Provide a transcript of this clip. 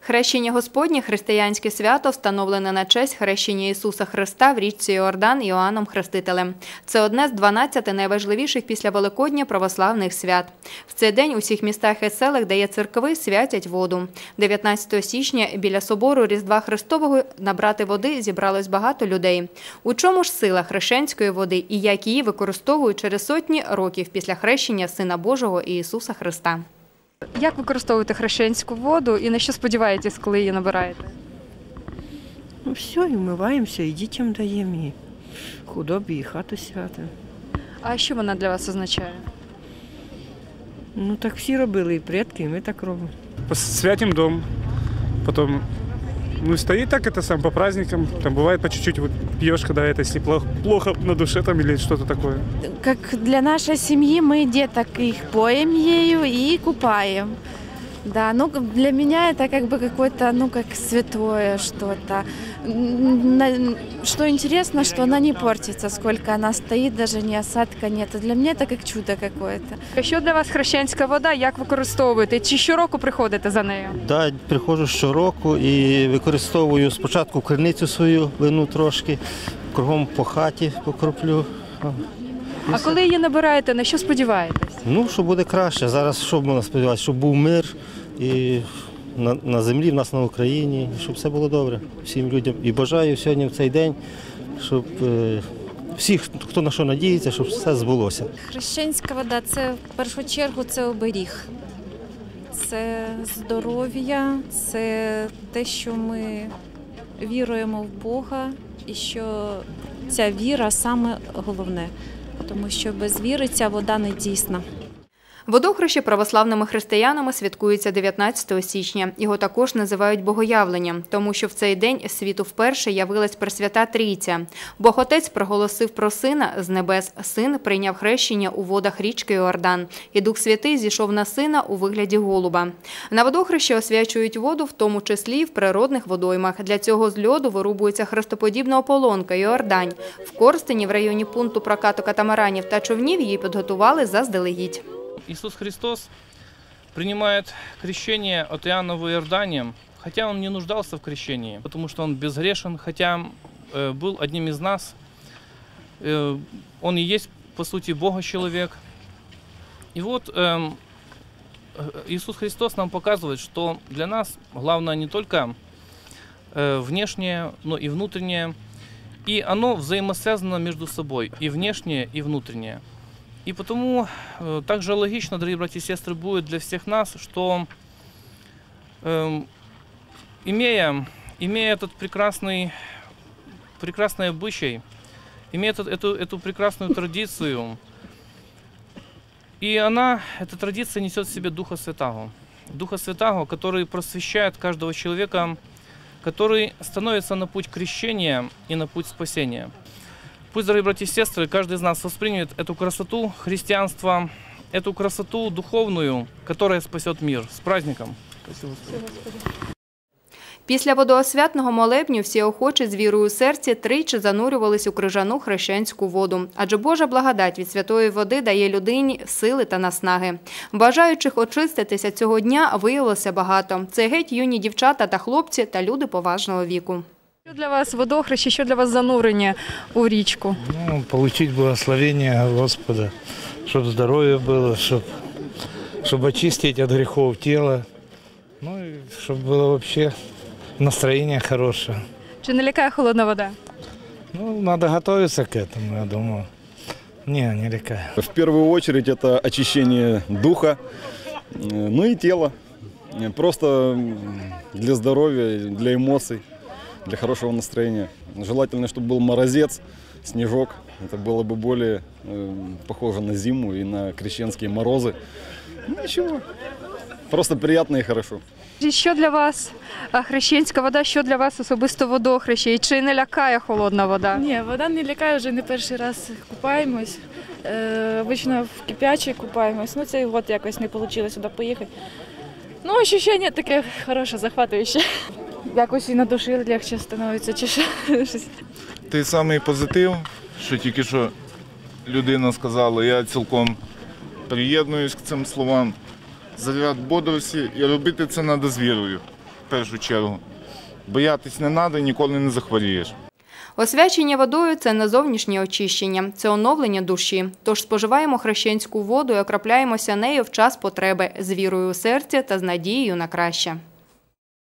Хрещення Господнє християнське свято встановлене на честь хрещення Ісуса Христа в річці Йордан Іоанном Хрестителем. Це одне з 12 найважливіших після Великодня православних свят. В цей день у всіх містах і селах, де є церкви, святять воду. 19 січня біля собору Різдва Христового набрати води зібралось багато людей. У чому ж сила хрещенської води і як її використовують через сотні років після хрещення Сина Божого і Ісуса Христа? Як використовуєте хрещенську воду і на що сподіваєтесь, коли її набираєте? Ну все, і вмиваємося, і дітям даємо, і худобі, і хату святимо. А що вона для вас означає? Ну так всі робили, і предки, і ми так робимо. святим дом. Потом, ну, стоит так это сам по праздникам. Там бывает по чуть-чуть вот пьешь, когда это, если плохо, плохо на душе там или что-то такое. как для нашей семьи мы деток их поем ею и купаем. Да, ну для меня это как бы какое-то, ну как святое что-то. М, на- Что интересно, что она не портится, сколько она стоит, даже ни осадка нет. Для меня это как чудо какое-то. А Що для вас хрещенська вода? Як використовуєте? Чи щороку приходите за нею? Да, приходжу щороку і використовую спочатку криницю свою вину трошки, кругом по хаті покроплю. А коли її набираєте, на що сподіваєтесь? Ну, що буде краще. Зараз що можна сподіватися, щоб був мир і на, на землі, в нас на Україні, щоб все було добре всім людям. І бажаю сьогодні в цей день, щоб е, всі, хто на що надіється, щоб все збулося. Хрещенська вода це в першу чергу це оберіг. Це здоров'я, це те, що ми віруємо в Бога, і що ця віра саме головне, тому що без віри ця вода не дійсна. Водохреще православними християнами святкується 19 січня. Його також називають богоявленням, тому що в цей день світу вперше явилась Пресвята Трійця. Бог Отець проголосив про сина з небес. Син прийняв хрещення у водах річки Йордан, і Дух Святий зійшов на сина у вигляді голуба. На водохреще освячують воду, в тому числі в природних водоймах. Для цього з льоду вирубується хрестоподібна ополонка Йордань. В Корстені в районі пункту прокату катамаранів та човнів її підготували заздалегідь. Иисус Христос принимает крещение от Иоанна в Иордане, хотя он не нуждался в крещении, потому что он безгрешен, хотя э, был одним из нас. Э, он и есть, по сути, Бога человек. И вот эм, э, Иисус Христос нам показывает, что для нас главное не только внешнее, но и внутреннее. И оно взаимосвязано между собой, и внешнее, и внутреннее. И потому э, также логично, дорогие братья и сестры, будет для всех нас, что эм, имея, имея этот прекрасный, прекрасный обычай, имея этот- эту, эту прекрасную традицию, и она, эта традиция несет в себе Духа Святаго. Духа Святаго, который просвещает каждого человека, который становится на путь крещения и на путь спасения. Пусть, дорогие братья и сестры, каждый из нас воспримет эту красоту христианства, эту красоту духовную, которая спасет мир. С праздником! Спасибо, Господи. Після водоосвятного молебню всі охочі з вірою у серці тричі занурювались у крижану хрещенську воду. Адже Божа благодать від святої води дає людині сили та наснаги. Бажаючих очиститися цього дня виявилося багато. Це геть юні дівчата та хлопці та люди поважного віку. Що для вас водохреще, що для вас занурення у річку? Ну, получить благословение Господа, чтобы здоровье было, чтобы, чтобы очистить от грехов тело, ну и чтобы было вообще настроение хорошее. Чи не лякає холодна вода? Ну, надо готовиться к этому, я думаю. Не, не лекая. В первую очередь это очищение духа, э, ну и тела. Э, Просто для здоровья, для эмоций, для хорошего настроения. Желательно, чтобы был морозец, снежок. Это было бы более э, похоже на зиму и на крещенские морозы. Ну, Ничего. Просто приятно и хорошо. І Що для вас а, хрещенська вода, що для вас особисто водохреще? І чи не лякає холодна вода? Ні, вода не лякає, вже не перший раз купаємось. Е, обично в кип'ячій купаємось. Ну, цей год якось не вийшло сюди поїхати. Ну, ощущення таке хороше, захватуюче. Якось і на душі легше становиться, чи щось. той самий позитив, що тільки що людина сказала, я цілком приєднуюсь к цим словам. Заряд бодрості і робити це треба з вірою. в першу чергу. Боятись не треба, ніколи не захворієш. Освячення водою – це не зовнішнє очищення, це оновлення душі. Тож споживаємо хрещенську воду і окропляємося нею в час потреби з вірою у серці та з надією на краще.